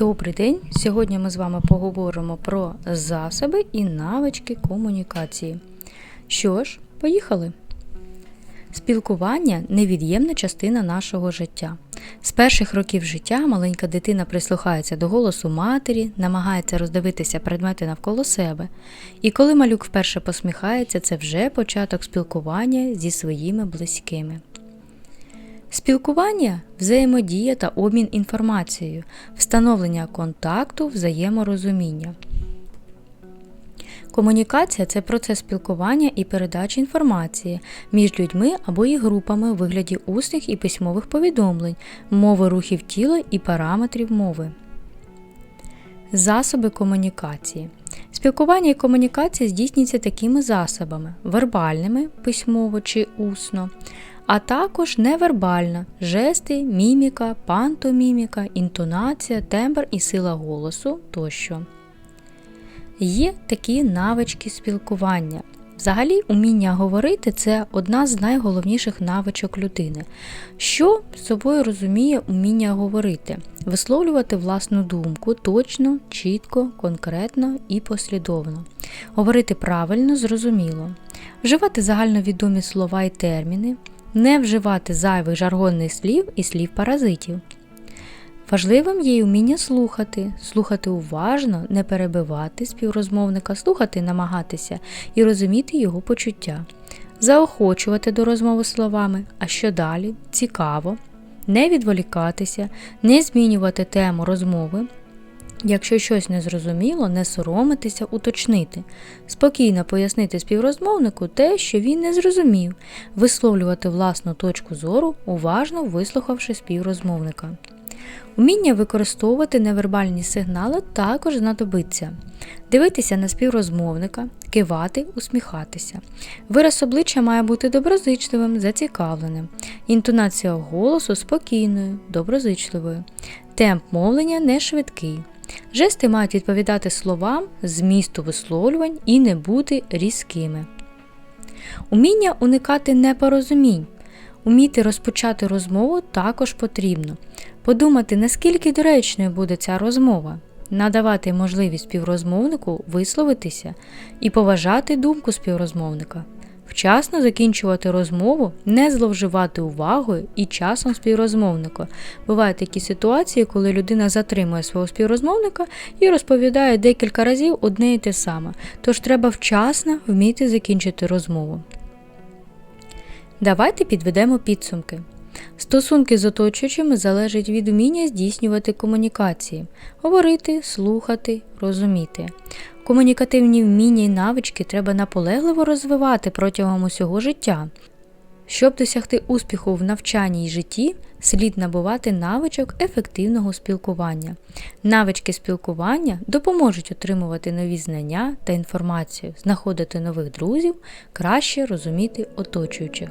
Добрий день! Сьогодні ми з вами поговоримо про засоби і навички комунікації. Що ж, поїхали! Спілкування невід'ємна частина нашого життя. З перших років життя маленька дитина прислухається до голосу матері, намагається роздивитися предмети навколо себе. І коли малюк вперше посміхається, це вже початок спілкування зі своїми близькими. Спілкування взаємодія та обмін інформацією, встановлення контакту, взаєморозуміння. Комунікація це процес спілкування і передачі інформації між людьми або їх групами у вигляді усних і письмових повідомлень, мови рухів тіла і параметрів мови. Засоби комунікації. Спілкування і комунікація здійснюється такими засобами: вербальними письмово чи усно, а також невербально жести, міміка, пантоміміка, інтонація, тембр і сила голосу тощо. Є такі навички спілкування. Взагалі, уміння говорити це одна з найголовніших навичок людини. Що з собою розуміє уміння говорити, висловлювати власну думку точно, чітко, конкретно і послідовно, говорити правильно, зрозуміло, вживати загальновідомі слова і терміни, не вживати зайвих жаргонних слів і слів паразитів. Важливим є й уміння слухати, слухати уважно, не перебивати співрозмовника, слухати, намагатися і розуміти його почуття, заохочувати до розмови словами, а що далі, цікаво, не відволікатися, не змінювати тему розмови. Якщо щось не зрозуміло, не соромитися, уточнити, спокійно пояснити співрозмовнику те, що він не зрозумів, висловлювати власну точку зору, уважно вислухавши співрозмовника. Уміння використовувати невербальні сигнали також знадобиться. Дивитися на співрозмовника, кивати, усміхатися. Вираз обличчя має бути доброзичливим, зацікавленим. Інтонація голосу спокійною, доброзичливою. Темп мовлення не швидкий. Жести мають відповідати словам, змісту висловлювань і не бути різкими. Уміння уникати непорозумінь. Уміти розпочати розмову також потрібно. Подумати, наскільки доречною буде ця розмова, надавати можливість співрозмовнику висловитися і поважати думку співрозмовника, вчасно закінчувати розмову, не зловживати увагою і часом співрозмовника. Бувають такі ситуації, коли людина затримує свого співрозмовника і розповідає декілька разів одне і те саме, тож треба вчасно вміти закінчити розмову. Давайте підведемо підсумки. Стосунки з оточуючими залежать від уміння здійснювати комунікації, говорити, слухати, розуміти. Комунікативні вміння і навички треба наполегливо розвивати протягом усього життя. Щоб досягти успіху в навчанні й житті, слід набувати навичок ефективного спілкування. Навички спілкування допоможуть отримувати нові знання та інформацію, знаходити нових друзів, краще розуміти оточуючих.